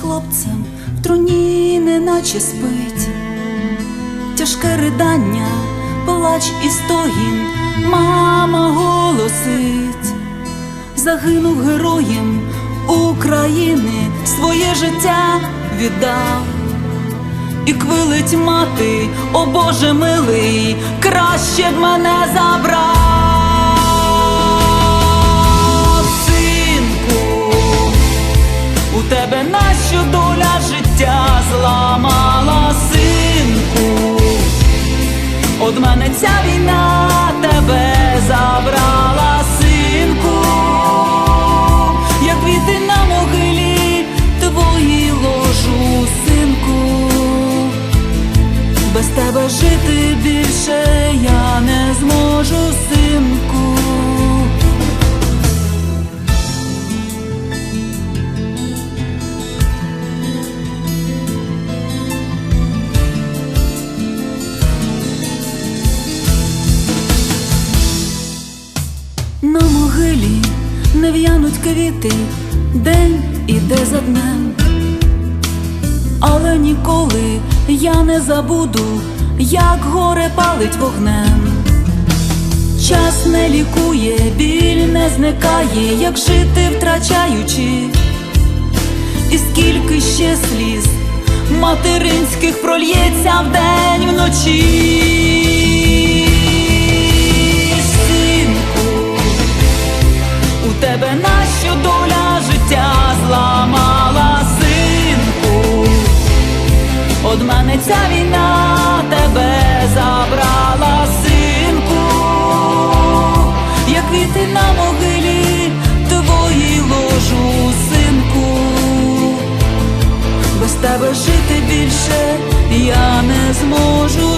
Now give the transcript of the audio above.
хлопцем в труні, неначе спить, тяжке ридання, плач і стогін, мама голосить, загинув героєм України, своє життя віддав. І квилить мати, о Боже милий, краще б мене забрав, нащо доля життя зламала, синку, От мене ця війна тебе забрала, синку, як квіти на могилі твої ложу, синку. Без тебе жити більше я не зможу, синку. Не в'януть квіти, день іде за днем. Але ніколи я не забуду, як горе палить вогнем. Час не лікує, біль не зникає, як жити втрачаючи, і скільки ще сліз материнських прольється вдень вночі. ця війна тебе забрала, синку, як віти на могилі твої ложу, синку, без тебе жити більше я не зможу.